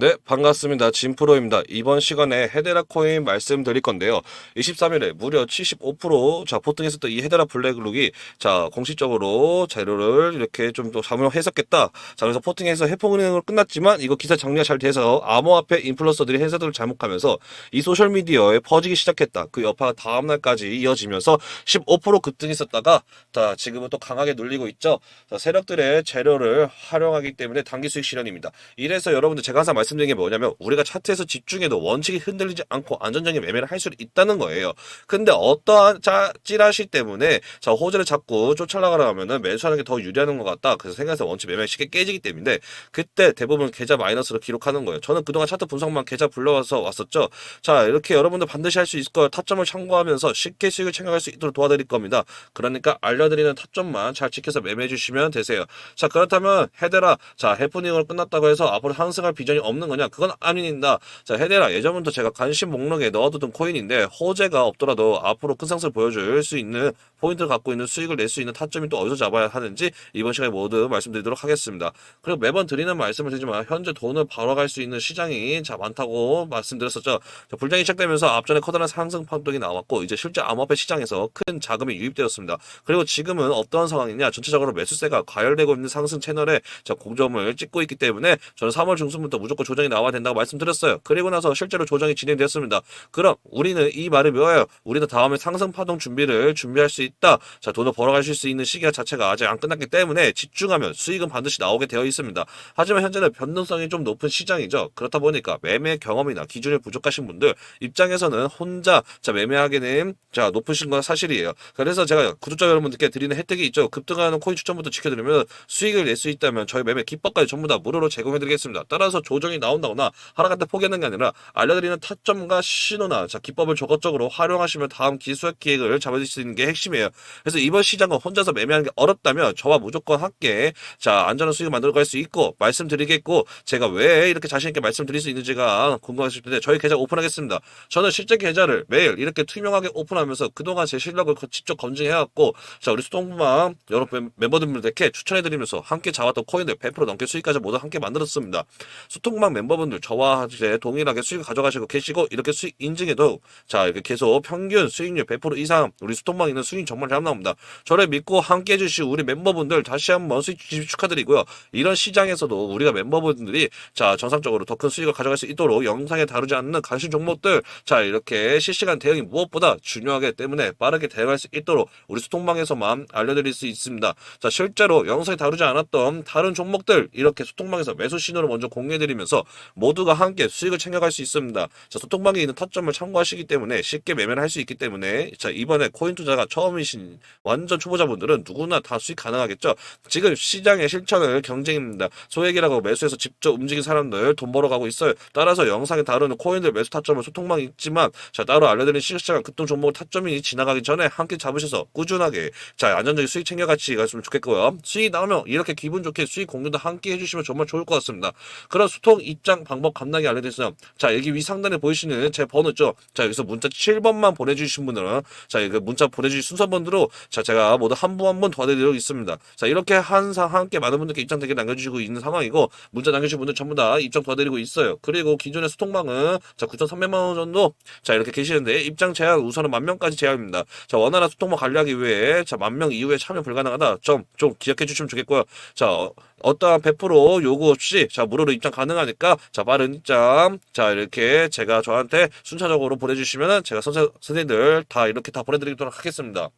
네, 반갑습니다. 진프로입니다. 이번 시간에 헤데라 코인 말씀드릴 건데요. 23일에 무려 75% 자, 포팅했었던 이 헤데라 블랙룩이 자, 공식적으로 재료를 이렇게 좀더 작용했었겠다. 자, 그래서 포팅해서 해포은행으로 끝났지만 이거 기사 정리가 잘 돼서 암호화폐 인플루언서들이 해석을 잘못하면서 이 소셜미디어에 퍼지기 시작했다. 그 여파가 다음날까지 이어지면서 15% 급등했었다가 자, 지금은 또 강하게 눌리고 있죠. 자, 세력들의 재료를 활용하기 때문에 단기 수익 실현입니다. 이래서 여러분들 제가 항상 말씀 드린 게 뭐냐면 우리가 차트에서 집중해도 원칙이 흔들리지 않고 안전적인 매매를 할 수 있다는 거예요. 근데 어떠한 짜, 찌라시 때문에 자 호재를 잡고 쫓아나가려 하면은 매수하는 게 더 유리한 것 같다. 그래서 생각해서 원칙 매매 쉽게 깨지기 때문에 그때 대부분 계좌 마이너스로 기록하는 거예요. 저는 그동안 차트 분석만 계좌 불러와서 왔었죠. 자 이렇게 여러분들 반드시 할 수 있을 거예요. 타점을 참고하면서 쉽게 수익을 챙겨갈 수 있도록 도와드릴 겁니다. 그러니까 알려드리는 타점만 잘 지켜서 매매해 주시면 되세요. 자 그렇다면 헤데라 자 해프닝을 끝났다고 해서 앞으로 상승할 비전이 없는 거냐? 그건 아닙니다. 자 헤데라 예전부터 제가 관심 목록에 넣어두던 코인인데 호재가 없더라도 앞으로 큰 상승을 보여줄 수 있는 포인트를 갖고 있는 수익을 낼 수 있는 타점이 또 어디서 잡아야 하는지 이번 시간에 모두 말씀드리도록 하겠습니다. 그리고 매번 드리는 말씀을 드리지만 현재 돈을 벌어갈 수 있는 시장이 자 많다고 말씀드렸었죠. 자, 불장이 시작되면서 앞전에 커다란 상승 판독이 나왔고 이제 실제 암호화폐 시장에서 큰 자금이 유입되었습니다. 그리고 지금은 어떤 상황이냐 전체적으로 매수세가 과열되고 있는 상승 채널에 자 공점을 찍고 있기 때문에 저는 3월 중순부터 무조건 조정이 나와야 된다고 말씀드렸어요. 그리고 나서 실제로 조정이 진행되었습니다. 그럼 우리는 이 말이 뭐예요? 우리는 다음에 상승 파동 준비를 준비할 수 있다. 자 돈을 벌어가실 수 있는 시기가 자체가 아직 안 끝났기 때문에 집중하면 수익은 반드시 나오게 되어 있습니다. 하지만 현재는 변동성이 좀 높은 시장이죠. 그렇다 보니까 매매 경험이나 기준이 부족하신 분들 입장에서는 혼자 자 매매하기는 자 높으신 건 사실이에요. 그래서 제가 구독자 여러분들께 드리는 혜택이 있죠. 급등하는 코인 추천부터 지켜드리면 수익을 낼 수 있다면 저희 매매 기법까지 전부 다 무료로 제공해드리겠습니다. 따라서 조정 이 나온다거나 하락할 때 포기하는 게 아니라 알려드리는 타점과 신호나 자 기법을 적극적으로 활용하시면 다음 기수학 기획을 잡아줄 수 있는 게 핵심이에요. 그래서 이번 시장은 혼자서 매매하는 게 어렵다면 저와 무조건 함께 자 안전한 수익을 만들어 갈 수 있고 말씀드리겠고 제가 왜 이렇게 자신 있게 말씀드릴 수 있는지가 궁금하실 텐데 저희 계좌 오픈하겠습니다. 저는 실제 계좌를 매일 이렇게 투명하게 오픈하면서 그동안 제 실력을 거- 직접 검증해왔고 자 우리 수동부망 여러분 멤버들께 추천해드리면서 함께 잡았던 코인들 100% 넘게 수익까지 모두 함께 만들었습니다. 수통 방 멤버분들 저와 이제 동일하게 수익을 가져가시고 계시고 이렇게 수익 인증해도 자 이렇게 계속 평균 수익률 100% 이상 우리 수통방 있는 수익 정말 잘 나옵니다. 저를 믿고 함께 해주신 우리 멤버분들 다시 한번 수익 축하드리고요. 이런 시장에서도 우리가 멤버분들이 자 정상적으로 더 큰 수익을 가져갈 수 있도록 영상에 다루지 않는 관심 종목들 자 이렇게 실시간 대응이 무엇보다 중요하기 때문에 빠르게 대응할 수 있도록 우리 수통방에서만 알려드릴 수 있습니다. 자 실제로 영상에 다루지 않았던 다른 종목들 이렇게 소통방에서 매수 신호를 먼저 공유해드리면서 모두가 함께 수익을 챙겨갈 수 있습니다. 자 소통방에 있는 타점을 참고하시기 때문에 쉽게 매매를 할 수 있기 때문에 자 이번에 코인 투자가 처음이신 완전 초보자분들은 누구나 다 수익 가능하겠죠. 지금 시장의 실천을 경쟁입니다. 소액이라고 매수해서 직접 움직인 사람들 돈 벌어가고 있어요. 따라서 영상에 다루는 코인들 매수 타점은 소통방 있지만 자 따로 알려드린 실시간 급등 종목 타점이 지나가기 전에 함께 잡으셔서 꾸준하게 자 안전적인 수익 챙겨같이 갔으면 좋겠고요. 수익 나오면 이렇게 기분 좋게 수익 공유도 함께 해주시면 정말 좋을 것 같습니다. 그런 소통 입장 방법 감당이 알려드렸어요. 자 여기 위 상단에 보이시는 제 번호 있죠. 자 여기서 문자 7번만 보내주신 분들은 자 이거 문자 보내주신 순서번대로 자 제가 모두 한 분 한 분 도와드리고 있습니다. 자 이렇게 항상 함께 많은 분들께 입장 되게 남겨주시고 있는 상황이고 문자 남겨주신 분들 전부 다 입장 도와드리고 있어요. 그리고 기존의 소통방은 자 9,300만 원 정도 자 이렇게 계시는데 입장 제한 우선은 만 명까지 제한입니다. 자 원활한 소통방 관리하기 위해 자 만 명 이후에 참여 불가능하다 좀좀 기억해 주시면 좋겠고요. 자 어, 어떠한 100% 요구 없이 자 무료로 입장 가능 하니까 자 빠른 입장 자 이렇게 제가 저한테 순차적으로 보내주시면은 제가 선생 선생님들 다 이렇게 다 보내드리도록 하겠습니다.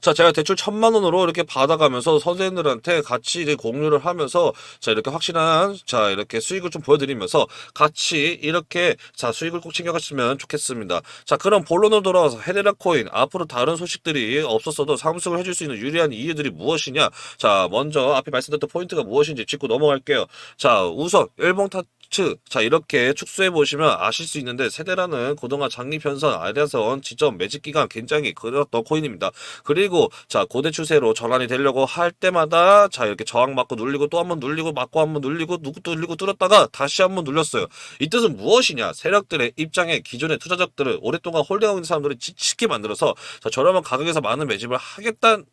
자, 제가 대출 천만 원으로 이렇게 받아가면서 선생님들한테 같이 이제 공유를 하면서 자, 이렇게 확실한 자, 이렇게 수익을 좀 보여드리면서 같이 이렇게 자, 수익을 꼭 챙겨갔으면 좋겠습니다. 자, 그럼 본론으로 돌아와서 헤데라 코인 앞으로 다른 소식들이 없었어도 상승을 해줄 수 있는 유리한 이유들이 무엇이냐? 자, 먼저 앞에 말씀드렸던 포인트가 무엇인지 짚고 넘어갈게요. 자, 우선 일봉 타 츠, 자 이렇게 축소해 보시면 아실 수 있는데 세대라는 그동안 장기 편선, 아래선 지점 매직 기간 굉장히 그렸던 코인입니다. 그리고 자 고대 추세로 전환이 되려고 할 때마다 자 이렇게 저항 맞고 눌리고 또 한번 눌리고 맞고 한번 눌리고 누구 눌리고 뚫었다가 다시 한번 눌렸어요. 이 뜻은 무엇이냐? 세력들의 입장에 기존의 투자적들을 오랫동안 홀딩하고 있는 사람들이 지치게 만들어서 자, 저렴한 가격에서 많은 매집을 하겠다는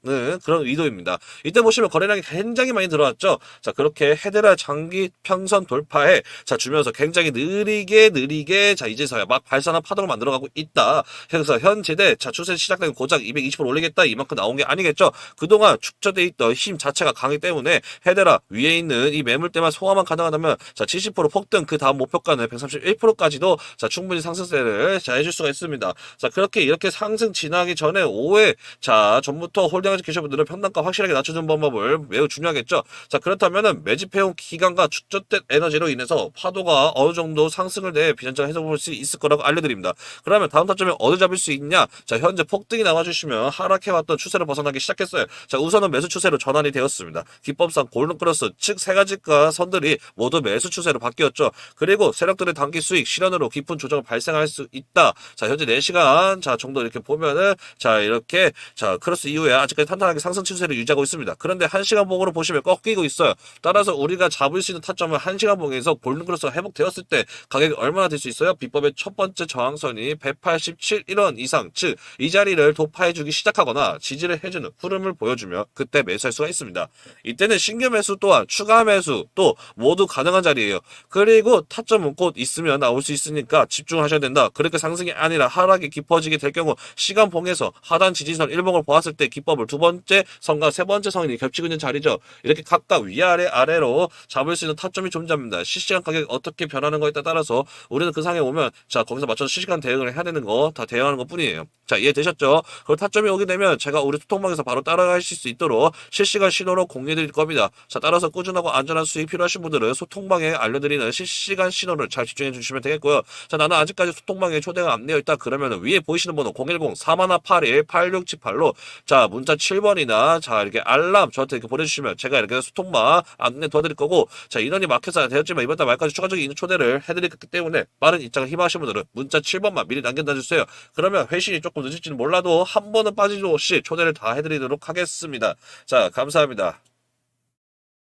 그런 의도입니다. 이때 보시면 거래량이 굉장히 많이 들어왔죠. 자 그렇게 헤데라 장기 평선 돌파에 자 주면서 굉장히 느리게 느리게 자 이제서야 막 발산한 파동을 만들어가고 있다. 그래서 현재대 자 추세 시작된 고작 220% 올리겠다 이만큼 나온 게 아니겠죠. 그동안 축적돼 있던 힘 자체가 강하기 때문에 헤데라 위에 있는 이 매물대만 소화만 가능하다면 자 70% 폭등 그 다음 목표가는 131%까지도 자 충분히 상승세를 자 해줄 수가 있습니다. 자 그렇게 이렇게 상승 지나기 전에 5회 자 전부터 홀딩하지 계신 분들은 평단가 확실하게 낮춰주는 방법을 매우 중요하겠죠. 자 그렇다면은 매집해온 기간과 축적된 에너지로 인해서 파도가 어느 정도 상승을 내 비전장 해석볼 수 있을 거라고 알려드립니다. 그러면 다음 타점에 어디 잡을 수 있냐? 자 현재 폭등이 나와주시면 하락해왔던 추세를 벗어나기 시작했어요. 자 우선은 매수 추세로 전환이 되었습니다. 기법상 골든 크로스 즉 세 가지가 선들이 모두 매수 추세로 바뀌었죠. 그리고 세력들의 단기 수익 실현으로 깊은 조정을 발생할 수 있다. 자 현재 4시간 자 정도 이렇게 보면은 자 이렇게 자 크로스 이후에 아직까지 탄탄하게 상승 추세를 유지하고 있습니다. 그런데 1시간 봉으로 보시면 꺾이고 있어요. 따라서 우리가 잡을 수 있는 타점은 1시간 봉에서 골든 크로스가 회복되었을 때 가격이 얼마나 될 수 있어요? 비법의 첫 번째 저항선이 187 1원 이상 즉 이 자리를 도파해주기 시작하거나 지지를 해주는 흐름을 보여주며 그때 매수할 수가 있습니다. 이때는 신규 매수 또한 추가 매수 또 모두 가능한 자리예요. 그리고 타점은 곧 있으면 나올 수 있으니까 집중하셔야 된다. 그렇게 상승이 아니라 하락이 깊어지게 될 경우 시간 봉에서 하단 지지선 1봉을 보았을 때 기법을 두 번째 선과 세 번째 선이 겹치고 있는 자리죠. 이렇게 각각 위아래 아래로 잡을 수 있는 타점이 존재합니다. 실시간 가격 이 어떻게 변하는 거에 따라서 우리는 그 상에 오면 자 거기서 맞춰서 실시간 대응을 해야 되는 거 다 대응하는 것 뿐이에요. 자 이해되셨죠? 그리고 타점이 오게 되면 제가 우리 소통방에서 바로 따라가실 수 있도록 실시간 신호로 공유드릴 겁니다. 자 따라서 꾸준하고 안전한 수익 필요하신 분들은 소통방에 알려드리는 실시간 신호를 잘 집중해 주시면 되겠고요. 자 나는 아직까지 소통방에 초대가 안 되어 있다 그러면 위에 보이시는 번호 010 4181 8678로 자 문자 7번이나 자 이렇게 알람 저한테 이렇게 보내주시면 제가 이렇게 소통방 안내 도와드릴 거고 자 인원이 막혀서 되었지만 이번 달 말까지 추가적인 인원 초대를 해드리기 때문에 빠른 입장을 희망하시는 분들은 문자 7번만 미리 남겨놔 주세요. 그러면 회신이 조금 늦을지는 몰라도 한 번은 빠지도 없이 초대를 다 해드리도록 하겠습니다. 자 감사합니다.